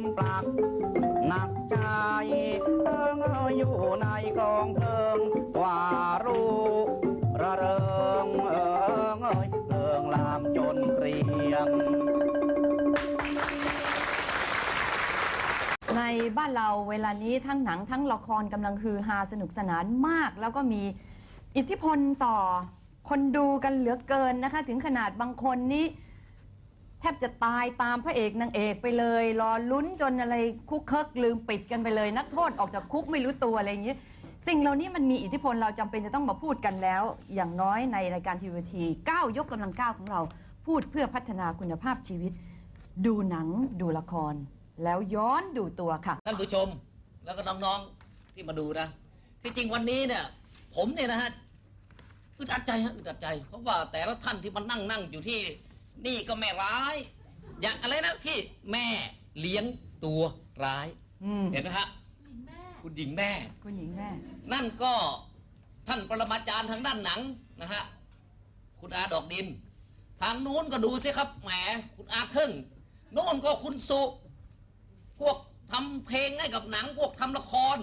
มปลักหนักใจเอิงเอออยู่ในกองเพลิงว่ารู้ระเริงเอิงเอยเพลิงลามจนเกรียมในบ้านเราเวลานี้ทั้งหนังทั้งละครกำลังฮือฮาสนุกสนานมาก แล้วก็มีอิทธิพลต่อคนดูกันเหลือเกินนะคะ ถึงขนาดบางคนนี้ แทบจะตายตามพระเอกนางเอกไปเลย รอลุ้นจนอะไรคุกเคิกลืมปิดกันไปเลย นักโทษออกจากคุกไม่รู้ตัวอะไรอย่างนี้ สิ่งเหล่านี้มันมีอิทธิพลเราจำเป็นจะต้องมาพูดกันแล้ว อย่างน้อยในรายการทีวีทีก้าวยกกำลังก้าวของเรา พูดเพื่อพัฒนาคุณภาพชีวิต ดูหนังดูละคร แล้วย้อนดูตัวค่ะ ท่านผู้ชมแล้วก็น้องๆที่มาดูนะ ที่จริงวันนี้เนี่ย ผมเนี่ยนะฮะอึดอัดใจฮะอึดอัดใจ เพราะว่าแต่ละท่านที่มานั่งนั่งอยู่ที่ นี่ก็แม่ร้าย อย่างอะไรนะพี่แม่เลี้ยงตัวร้าย อืมเห็นไหมฮะคุณหญิงแม่ คุณหญิงแม่ นั่นก็ท่านปรมาจารย์ทางด้านหนังนะฮะคุณอาดอกดิน ทางนู้นก็ดูสิครับแหมคุณอาเทิงโน่นก็คุณสุ พวกทำเพลงให้กับหนัง พวกทำละคร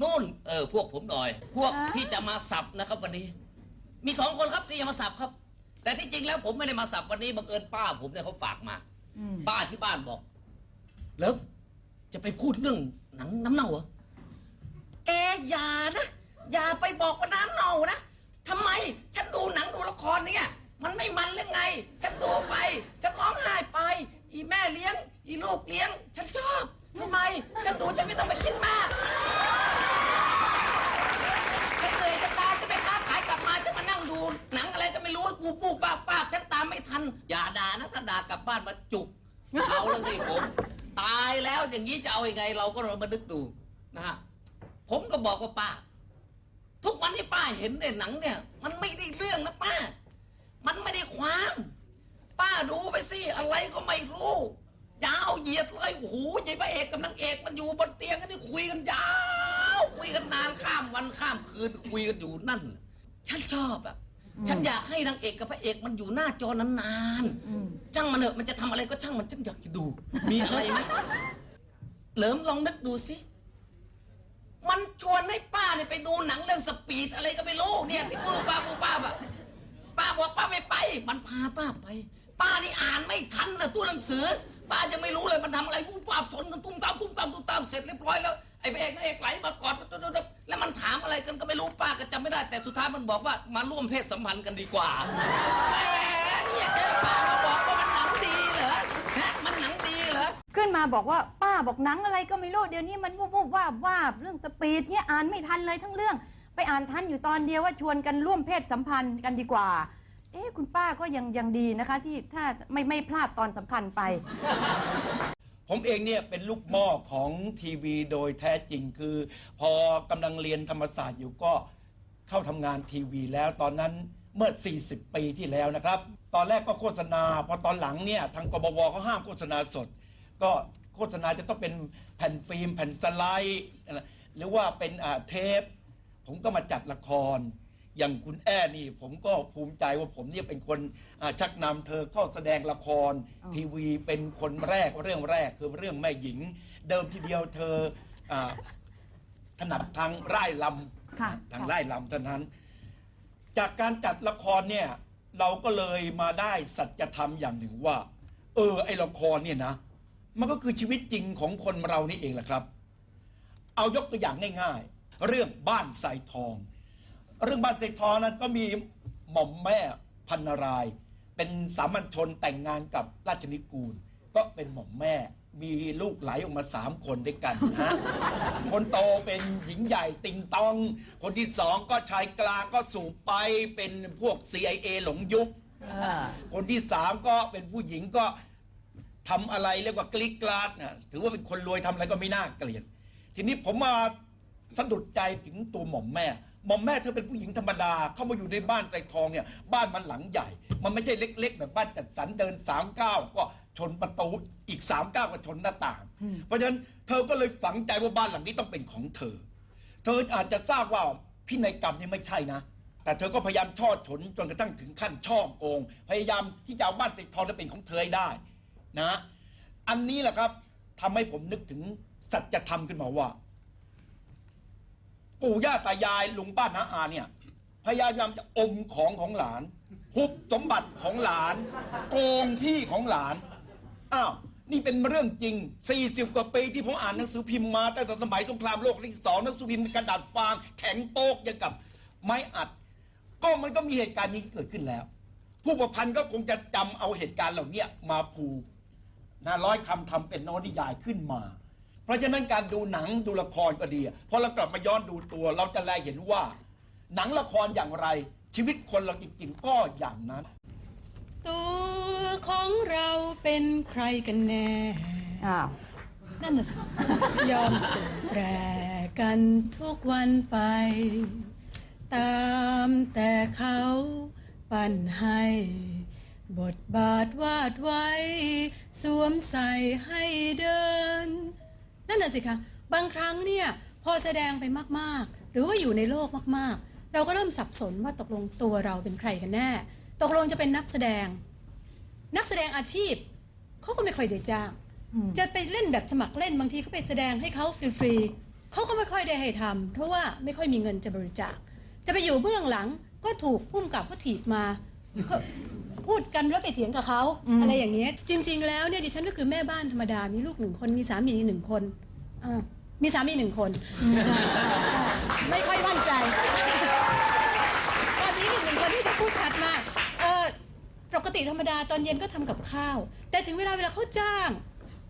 นู่นเออพวกผมหน่อย พวกฮะ ที่จะมาสับนะครับวันนี้ มีสองคนครับที่จะมาสับครับ แต่ที่จริงแล้วผมไม่ได้มาสับวันนี้บังเอิญป้าผมเนี่ยเขาฝากมาอืมป้าที่บ้านบอกเลิฟจะไปพูดเรื่องหนังน้ำเน่าเหรอแกอย่านะอย่าไปบอกว่าน้ำเน่านะทำไมฉันดูหนังดูละครเนี่ยมันไม่มันเรื่องไง ฉันดูไป ฉันร้องไห้ไป อีแม่เลี้ยง อีลูกเลี้ยง ฉันชอบ บ้านมาจุก เอาละสิผม ตายแล้วอย่างนี้จะเอาอยัางไง เราก็มานึกดูนะฮะผมก็บอกว่าป้า ทุกวันที่ป้าเห็นเนี่ยหนังเนี่ย มันไม่ได้เรื่องนะป้า มันไม่ได้ความ ป้าดูไปสิอะไรก็ไม่รู้ยาวเหยียดเลยโอ้โหยายพระเอกกับนางเอกมันอยู่บนเตียงกันนี่คุยกันยาว คุยกันนานข้ามวันข้ามคืนคุยกันอยู่นั่น ฉันชอบอะ ฉันอยากให้นางเอกกับพระเอกมันอยู่หน้าจอนานอืมๆช่างมันเถอะมันจะทำอะไรก็ช่างมันฉันอยากจะดู มีอะไรไหมเหลิมลองนึกดูสิ มันชวนให้ป้าเนี่ยไปดูหนังเรื่องสปีดอะไรก็ไม่รู้เนี่ยที่ปูป้าปูป้าอะป้าบอกป้าไม่ไป มันพาป้าไป ป้านี่อ่านไม่ทันนะตัวหนังสือ ป้าจะไม่รู้เลยมันทำอะไรปูป้าบชนกันตุ้มตามตุ้มตามตุ้มตามเสร็จเรียบร้อยแล้วไอ้พระเอกนางเอกไหลมากอดกัน แล้วมันถามอะไรกันก็ไม่รู้ป้าก็จำไม่ได้ แต่สุดท้ายมันบอกว่ามาร่วมเพศสัมพันธ์กันดีกว่าแหมเนี่ยเจอป้ามาบอกว่ามันหนังดีเหรอฮะมันหนังดีเหรอขึ้นมาบอกว่าป้าบอกหนังอะไรก็ไม่รู้เดี๋ยวนี้มันวูบวูบว่าบว่าบเรื่องสปีดเนี่ยอ่านไม่ทันเลยทั้งเรื่อง ไปอ่านทันอยู่ตอนเดียวว่าชวนกันร่วมเพศสัมพันธ์กันดีกว่า เอ๊ะคุณป้าก็ยังยังดีนะคะ ที่ถ้าไม่ไม่พลาดตอนสำคัญไป ผมเองเนี่ยเป็นลูกหม้อของทีวีโดยแท้จริงคือ พอกำลังเรียนธรรมศาสตร์อยู่ก็เข้าทำงานทีวีแล้วตอนนั้นเมื่อ 40 ปีที่แล้วนะครับ ตอนแรกก็โฆษณา พอตอนหลังเนี่ยทางกบวเขาห้ามโฆษณาสด ก็โฆษณาจะต้องเป็นแผ่นฟิล์ม แผ่นสไลด์ หรือว่าเป็นอ่าเทป ผมก็มาจัดละคร อย่างคุณแอ้นี่ผมก็ภูมิใจว่าผมเนี่ยเป็นคนอ่าชักนำเธอเข้าแสดงละครอ๋อทีวีเป็นคนแรกเรื่องแรกคือเรื่องแม่หญิง เดิมทีเดียวเธออาถนัดทางไร่ลค่ะำทางไร่ลำเท่านั้น จากการจัดละครเนี่ยเราก็เลยมาได้สัจธรรมอย่างหนึ่งว่า เออไอละครเนี่ยนะ มันก็คือชีวิตจริงของคนเรานี่เองแหละครับ เอายกตัวอย่างง่าย ๆ เรื่องบ้านสายทอง เรื่องบ้านสายทองนั้นก็มีหม่อมแม่พันนาราย เป็นสามัญชนแต่งงานกับราชนิกูล ก็เป็นหม่อมแม่มีลูกไหลออกมาสามคนด้วยกันนะ คนโตเป็นหญิงใหญ่ติงตอง คนที่สองก็ชายกลางก็สูบไปเป็นพวก CIA หลงยุค คนที่สามก็เป็นผู้หญิงก็ทำอะไรเรียกว่ากลิกกลาดนะถือว่าเป็นคนรวยทำอะไรก็ไม่น่าเกลียด ทีนี้ผมมาสะดุดใจถึงตัวหม่อมแม่ หม่อมแม่เธอเป็นผู้หญิงธรรมดา เข้ามาอยู่ในบ้านใส่ทองเนี่ย บ้านมันหลังใหญ่ มันไม่ใช่เล็ก ๆ แบบบ้านจัดสรรเดินสามก้าวก็ชนประตูอีกสามก้าวก็ชนหน้าต่าง เพราะฉะนั้นเธอก็เลยฝังใจว่าบ้านหลังนี้ต้องเป็นของเธอ เธออาจจะทราบว่าพินัยกรรมนี่ไม่ใช่นะ แต่เธอก็พยายามช่อฉนจนกระทั่งถึงขั้นช่อโกง พยายามที่จะเอาบ้านใสิทองนั้นเป็นของเธอให้ได้นะ อันนี้แหละครับทำให้ผมนึกถึงสัจธรรมขึ้นมาว่า ปู่ย่าตายายลุงป้าน้าอาเนี่ย พยายามจะอมของของหลานฮุบสมบัติของหลาน โกงที่ของหลาน อ้าว นี่เป็นเรื่องจริง 40 กว่าปีที่ผมอ่านหนังสือพิมพ์มาตั้งแต่สมัยสงครามโลกครั้งที่สองหนังสือพิมพ์กระดาษฟางแข็งโป๊กอย่างกับไม้อัด ก็มันก็มีเหตุการณ์นี้เกิดขึ้นแล้ว ผู้ประพันธ์ก็คงจะจำเอาเหตุการณ์เหล่านี้มาผูกนะร้อยคำทำเป็นนวนิยายขึ้นมา เพราะฉะนั้นการดูหนังดูละครก็ดีพอเรากลับมาย้อนดูตัว เราจะแลเห็นว่า หนังละครอย่างไร ชีวิตคนเราจริงๆก็อย่างนั้น ตัวของเราเป็นใครกันแน่ อ้าว นั่นน่ะสิ ยอมเปลี่ยนแปรกันทุกวันไป ตามแต่เขาปั้นให้ บทบาทวาดไว้ สวมใส่ให้เดิน นั่นน่ะสิคะบางครั้งเนี่ยพอแสดงไปมากๆ หรือว่าอยู่ในโลกมากๆ เราก็เริ่มสับสนว่าตกลงตัวเราเป็นใครกันแน่ ตกลงจะเป็นนักแสดง นักแสดงอาชีพเขาก็ไม่ค่อยได้จ้างอืมจะไปเล่นแบบสมัครเล่นบางทีเขาไปแสดงให้เขาฟรีๆเขาก็ไม่ค่อยได้ให้ทำเพราะว่าไม่ค่อยมีเงินจะบริจาคจะไปอยู่เบื้องหลังก็ถูกพุ่มกับก็ถีบมาก็ พูดกันแล้วไปเถียงกับเขาอืมอะไรอย่างเงี้ยจริง ๆ แล้วเนี่ยดิฉันก็คือแม่บ้านธรรมดามีลูกหนึ่งคนมีสามีหนึ่งคนอ่ามีสามีหนึ่งคน ไม่ค่อยมั่นใจตอนนี้หนึ่งคนที่จะพูดชัดมากเออปกติธรรมดาตอนเย็นก็ทำกับข้าว แต่ถึงเวลาเวลาเขาจ้าง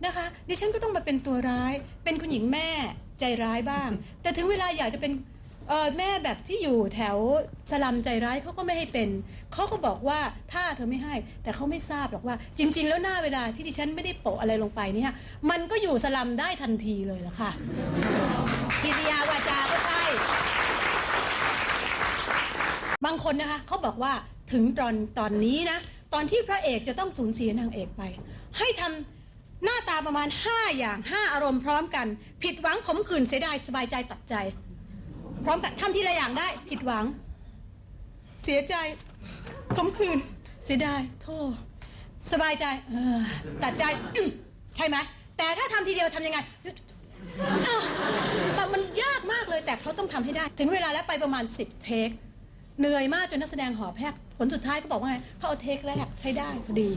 นะคะ ดิฉันก็ต้องมาเป็นตัวร้าย เป็นคุณหญิงแม่ใจร้ายบ้าง แต่ถึงเวลาอยากจะเป็น เออแม่แบบที่อยู่แถวสลัมใจร้ายเขาก็ไม่ให้เป็น เขาก็บอกว่าถ้าเธอไม่ให้ แต่เขาไม่ทราบหรอกว่า จริง ๆ แล้วหน้าเวลาที่ดิฉันไม่ได้โปะอะไรลงไปเนี่ย มันก็อยู่สลัมได้ทันทีเลยล่ะค่ะกิริยาวาจาก็ใช่บางคนนะคะเขาบอกว่าถึงตอนตอนนี้นะ ตอนที่พระเอกจะต้องสูญเสียนางเอกไป ให้ทำหน้าตาประมาณ 5 อย่าง 5 อารมณ์พร้อมกัน ผิดหวังขมขื่นเสียดายสบายใจตัดใจ พร้อมกันทำทีละอย่างได้ ผิดหวัง เสียใจขมขื่นเสียดายโทษสบายใจเออตัดใจ ใช่ไหมแต่ถ้าทำทีเดียวทำยังไงมันยากมากเลยแต่เขาต้องทำให้ได้ ถึงเวลาแล้วไปประมาณ 10 เทคเหนื่อยมากจนนักแสดงหอบแพกผลสุดท้ายก็บอกว่าไงเขาเอาเทคแรกใช้ได้พอดี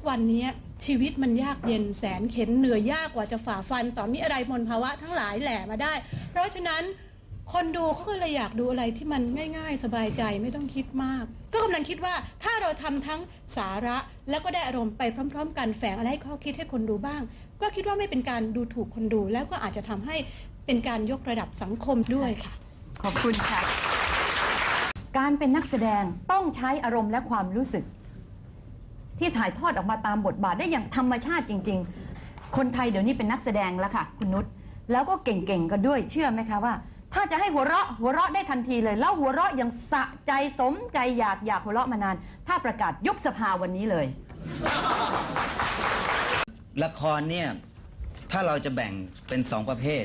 กวันนี้ชีวิตมันยากเย็นแสนเข็นเหนื่อยยากกว่าจะฝ่าฟัน ต่อมีอะไรมนภาวะทั้งหลายแหล่มาได้ เพราะฉะนั้นคนดูเขาก็เลยอยากดูอะไรที่มันง่ายๆ สบายใจไม่ต้องคิดมาก ก็กำลังคิดว่าถ้าเราทำทั้งสาระแล้วก็ได้อารมณ์ไปพร้อม ๆ กันแฝงอะไรให้ข้อคิดให้คนดูบ้าง ก็คิดว่าไม่เป็นการดูถูกคนดู แล้วก็อาจจะทำให้เป็นการยกระดับสังคมด้วยค่ะ ขอบคุณค่ะ การเป็นนักแสดงต้องใช้อารมณ์และความรู้สึก ที่ถ่ายทอดออกมาตามบทบาทได้อย่างธรรมชาติจริง ๆ คนไทยเดี๋ยวนี้เป็นนักแสดงแล้วค่ะ คุณนุชแล้วก็เก่งๆกันด้วยเชื่อไหมคะว่า ถ้าจะให้หัวเราะหัวเราะได้ทันทีเลย แล้วหัวเราะอย่างสะใจสมใจอยากอยากหัวเราะมานาน ถ้าประกาศยุบสภาวันนี้เลย ละครเนี่ยถ้าเราจะแบ่งเป็นสองประเภท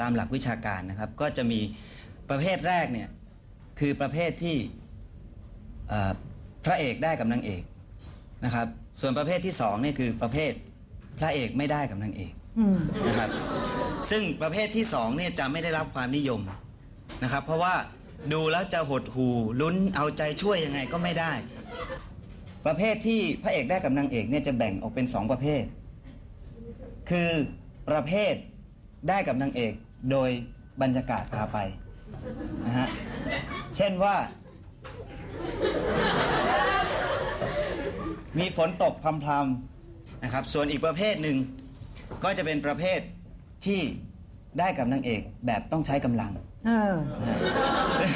ตามหลักวิชาการนะครับ ก็จะมีประเภทแรกเนี่ยคือประเภทที่เอ่อพระเอกได้กับนางเอก นะครับ ส่วนประเภทที่สองเนี่ยคือประเภทพระเอกไม่ได้กับนางเอกอืมนะครับ ซึ่งประเภทที่สองเนี่ยจะไม่ได้รับความนิยมนะครับ เพราะว่าดูแล้วจะหดหูลุ้นเอาใจช่วยยังไงก็ไม่ได้ ประเภทที่พระเอกได้กับนางเอกเนี่ยจะแบ่งออกเป็นสองประเภท คือประเภทได้กับนางเอกโดยบรรยากาศพาไปนะฮะ เช่นว่า มีฝนตกพรำๆนะครับ ส่วนอีกประเภทหนึ่งก็จะเป็นประเภทที่ได้กับนางเอกแบบต้องใช้กำลัง เออนะฮะซึ่ง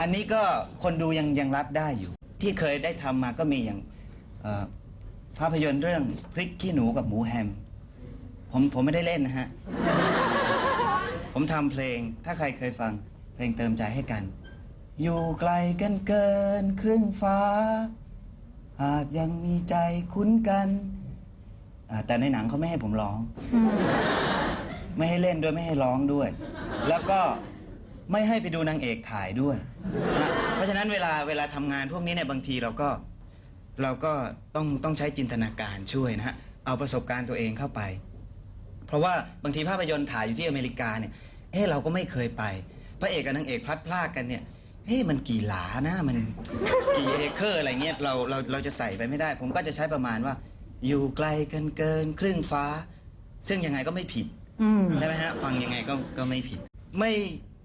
อันนี้ก็คนดูยังยังรับได้อยู่ ที่เคยได้ทำมาก็มีอย่างเอ่อภาพยนตร์เรื่องพริกขี้หนูกับหมูแฮม ผมผมไม่ได้เล่นนะฮะ ผมทำเพลงถ้าใครเคยฟังเพลงเติมใจให้กัน อยู่ไกลกันเกินครึ่งฟ้า หากยังมีใจคุ้นกันอ่าแต่ในหนังเขาไม่ให้ผมร้อง ไม่ให้เล่นด้วยไม่ให้ร้องด้วย แล้วก็ไม่ให้ไปดูนางเอกถ่ายด้วยนะเพราะฉะนั้นเวลาเวลาทำงานพวกนี้เนี่ยบางทีเราก็เราก็ต้องต้องใช้จินตนาการช่วยนะฮะเอาประสบการณ์ตัวเองเข้าไป เพราะว่าบางทีภาพยนตร์ถ่ายอยู่ที่อเมริกาเนี่ยเอ๊ะเราก็ไม่เคยไป พระเอกกับนางเอกพลัดพรากกันเนี่ย เอ๊ะมันกี่หลานะมันกี่เอเคอร์อะไรเงี้ยเราเราเราจะใส่ไปไม่ได้ ผมก็จะใช้ประมาณว่า อยู่ไกลกันเกินครึ่งฟ้า ซึ่งยังไงก็ไม่ผิดอืมใช่ไหมฮะฟังยังไงก็ก็ไม่ผิด ไม่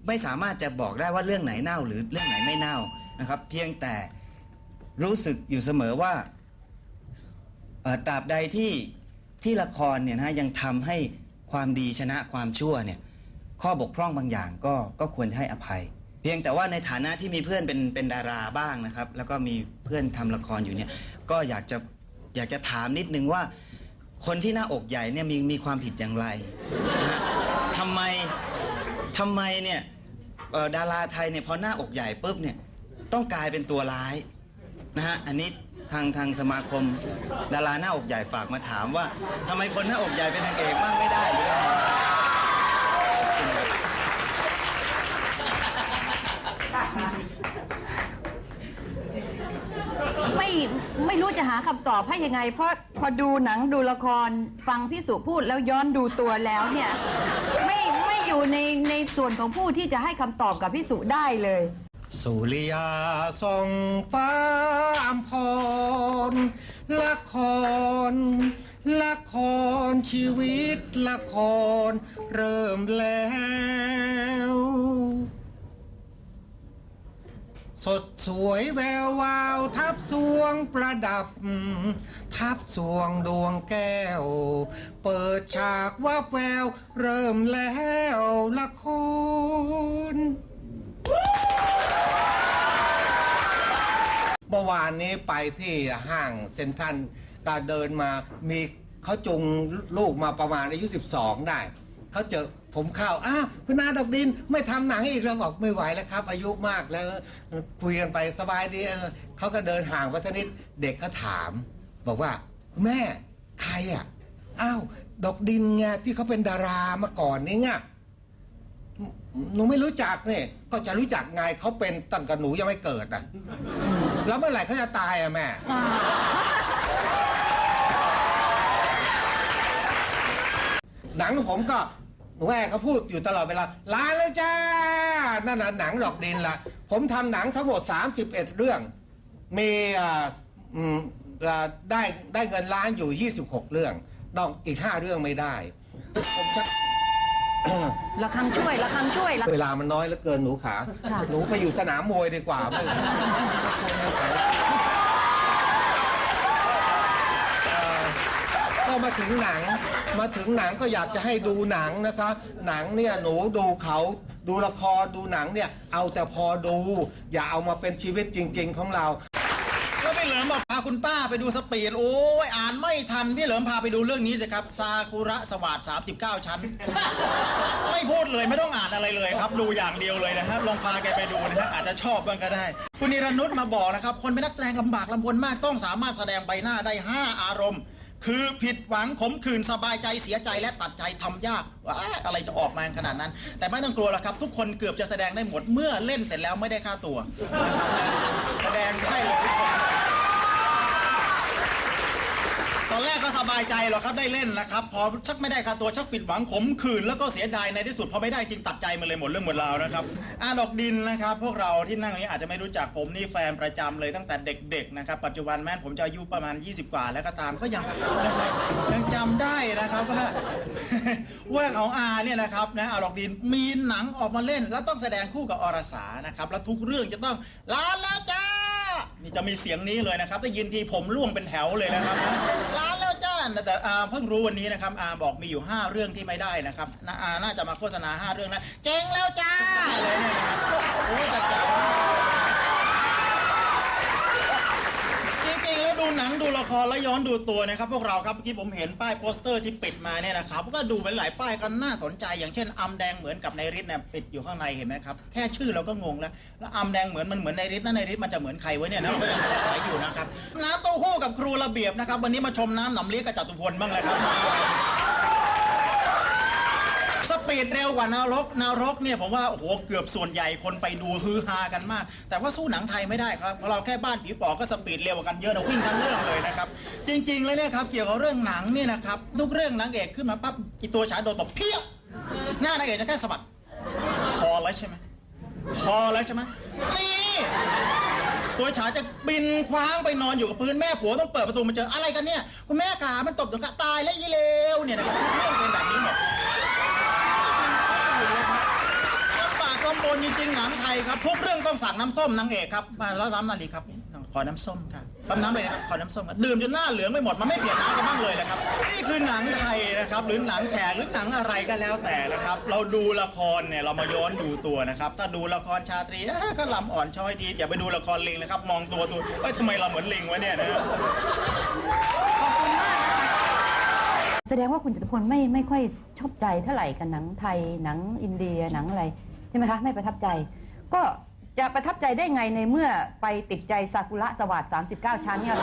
ไม่สามารถจะบอกได้ว่าเรื่องไหนเน่าหรือเรื่องไหนไม่เน่านะครับ เพียงแต่รู้สึกอยู่เสมอว่าเอ่อตราบใดที่ที่ละครเนี่ยนะยังทำให้ความดีชนะความชั่วเนี่ย ข้อบกพร่องบางอย่างก็ก็ควรจะให้อภัย เพียงแต่ว่าในฐานะที่มีเพื่อนเป็นเป็นดาราบ้างนะครับ แล้วก็มีเพื่อนทำละครอยู่เนี่ย ก็อยากจะอยากจะถามนิดนึงว่า คนที่หน้าอกใหญ่เนี่ยมีมีความผิดอย่างไรนะฮะทำไมทำไมเนี่ยเอ่อดาราไทยเนี่ยพอหน้าอกใหญ่ปุ๊บเนี่ยต้องกลายเป็นตัวร้ายนะฮะอันนี้ทางทางสมาคม ดาราหน้าอกใหญ่ฝากมาถามว่าทำไมคนหน้าอกใหญ่เป็นนางเอกบ้างไม่ได้หรืออะไร ไม่ไม่รู้จะหาคำตอบให้ยังไง เพราะพอดูหนังดูละครฟังพี่สุพูดแล้วย้อนดูตัวแล้วเนี่ย ไม่ไม่อยู่ในในส่วนของผู้ที่จะให้คำตอบกับพี่สุได้เลย สุริยาส่องฟ้าอำพรละคร ละครชีวิตละคร เริ่มแล้ว สด สวยแวววาวทับสวงประดับ ทับสวงดวงแก้ว เปิดฉากวับแวว เริ่มแล้วละครเมื่อวานนี้ไปที่ห้างเซ็นทรัลก็เดินมามีเขาจุงลูกมาประมาณอายุ 12 ได้ เขาเจอผมเข้าอ้าวคุณนาดอกดินไม่ทำหนังอีกแล้วบอกไม่ไหวแล้วครับ อายุมากแล้วคุยกันไปสบายดีเขาก็เดินห่างไปทนิดเด็กเขาถาม บอกว่าแม่ใครอะอ้าวดอกดินไงที่เขาเป็นดารามาก่อนนี่ไงหนูไม่รู้จักเนี่ยก็จะรู้จักไงเขาเป็นตั้งแต่หนูยังไม่เกิดอะแล้วเมื่อไหร่เขาจะตายอะแม่หนังผมก็ หนูแม่เขาพูดอยู่ตลอดเวลาลาเลยจ้า นั่นน่ะหนังดอกดินละผมทำหนังทั้งหมด 31 เรื่อง มีอ่าอืมอ่าได้ได้เงินล้านอยู่ 26 เรื่อง นอกอีก 5 เรื่องไม่ได้ ผมชักละครังช่วยละครังช่วยละเวลามันน้อยเหลือเกินหนูขา ค่ะ หนูไปอยู่สนามมวยดีกว่าไม่เอ่อก็มาถึงหนัง มาถึงหนังก็อยากจะให้ดูหนังนะคะ หนังเนี่ยหนูดูเขาดูละครดูหนังเนี่ย เอาแต่พอดู อย่าเอามาเป็นชีวิตจริง ๆ ของเรา แล้วพี่เหลิมบอกพาคุณป้าไปดูสปีดโอ้ยอ่านไม่ทันพี่เหลิมพาไปดูเรื่องนี้สิครับซากุระสวัสด39 ชั้น ไม่พูดเลยไม่ต้องอ่านอะไรเลยครับ ดูอย่างเดียวเลยนะครับลองพาแกไปดูนะครับอาจจะชอบบ้างก็ได้ คุณนิรนุชมาบอกนะครับ คนเป็นนักแสดงลำบากลำบนมากต้องสามารถแสดงใบหน้าได้ 5 อารมณ์ คือผิดหวังขมขื่นสบายใจเสียใจและตัดใจทำยากว่าอะไรจะออกมาขนาดนั้น แต่ไม่ต้องกลัวหรอกครับ ทุกคนเกือบจะแสดงได้หมดเมื่อเล่นเสร็จแล้วไม่ได้ค่าตัวนะครับแสดงได้เลยทุกคน ตอนแรกก็สบายใจหรอกครับได้เล่นนะครับ พอชักไม่ได้ค่าตัวชักผิดหวังขมขื่นแล้วก็เสียดายในที่สุดพอไม่ได้จริงตัดใจมาเลยหมดเรื่องหมดราวนะครับอาดอกดินนะครับ พวกเราที่นั่งนี้อาจจะไม่รู้จักผมนี่แฟนประจำเลยตั้งแต่เด็กๆนะครับปัจจุบันแม้ผมจะอายุประมาณ 20 กว่าแล้วก็ตามก็ยังนะครับยังจำได้นะครับว่าว่าของอาเนี่ยนะครับนะอาดอกดินมีหนังออกมาเล่น แล้วต้องแสดงคู่กับอรสานะครับแล้วทุกเรื่องจะต้องลาแล้วจ้า นี่จะมีเสียงนี้เลยนะครับ ได้ยินทีผมร่วงเป็นแถวเลยนะครับ ร้านแล้วจ้าแต่อาเพิ่งรู้วันนี้นะครับอาบอกมีอยู่ 5 เรื่องที่ไม่ได้นะครับนาอาน่าจะมาโฆษณา 5 เรื่องนะเจ๊งแล้วจ้าเลยเนี่ยนะครับโอ้จะจ๋าจริงๆแล้วดู หนังดูละครและย้อนดูตัวนะครับพวกเราครับเมื่อกี้ผมเห็นป้ายโปสเตอร์ที่ปิดมาเนี่ยนะครับก็ดูเป็นหลายป้ายก็น่าสนใจ อย่างเช่นอำแดงเหมือนกับในฤทธิ์เนี่ยปิดอยู่ข้างในเห็นไหมครับแค่ชื่อเราก็งงแล้วแล้วอำแดงเหมือนมันเหมือนในฤทธิ์นะในฤทธิ์มันจะเหมือนใครวะเนี่ยนะเราก็ยังสงสัยอยู่นะครับน้ำเต้าหู้กับครูระเบียบนะครับวันนี้มาชมน้ำหนำเลี้ยงกับจตุพลบ้างเลยครับ ปีดเร็วกว่านารกนารกเนี่ยผมว่าโอ้โหเกือบส่วนใหญ่คนไปดูฮือฮากันมาก แต่ว่าสู้หนังไทยไม่ได้ครับเพราะเราแค่บ้านผีปอบก็สปีดเร็วกว่ากันเยอะนะวิ่งทั้งเรื่องเลยนะครับจริงๆเลยเนี่ยครับเกี่ยวกับเรื่องหนังเนี่ยนะครับทุกเรื่องนางเอกขึ้นมาปั๊บอีตัวฉายโดนตบเพี้ยหน้านางเอกจะแค่สะบัดพอแล้วใช่ไหมพอแล้วใช่ไหมนี่ตัวฉายจะบินคว้างไปนอนอยู่กับพื้นแม่ผัวต้องเปิดประตูมาเจออะไรกันเนี่ยคุณแม่ขามันตบถึงกะตายแล้วยีเลวเนี่ยนะครับเรื่องเป็นแบบนี้หมดลำ บนจริงๆหนังไทยครับ ทุกเรื่องต้องสั่งน้ำส้มนางเอกครับมาแล้วน้ำนาลีครับ ขอน้ำส้มครับรับน้ำเลยนะครับขอน้ำส้มครับดื่มจนหน้าเหลืองไปหมดมันไม่เปลี่ยนน้ำกันบ้างเลยนะครับ นี่คือหนังไทยนะครับ หรือหนังแขกหรือหนังอะไรก็แล้วแต่นะครับ เราดูละครเนี่ยเรามาย้อนดูตัวนะครับ ถ้าดูละครชาตรีอ้อก็ลำอ่อนช้อยดีอย่าไปดูละครลิงนะครับ มองตัวตัวเอ้ยทำไมเราเหมือนลิงวะเนี่ยนะแสดงว่าคุณจตุพลไม่ไม่ค่อยชอบใจเท่าไหร่กับหนังไทยหนังอินเดียหนังอะไร ช่ไหมคะไม่ประทับใจ ก็จะประทับใจได้ไงในเมื่อไปติดใจซากุระสวัสด39 ชั้นเนี่ย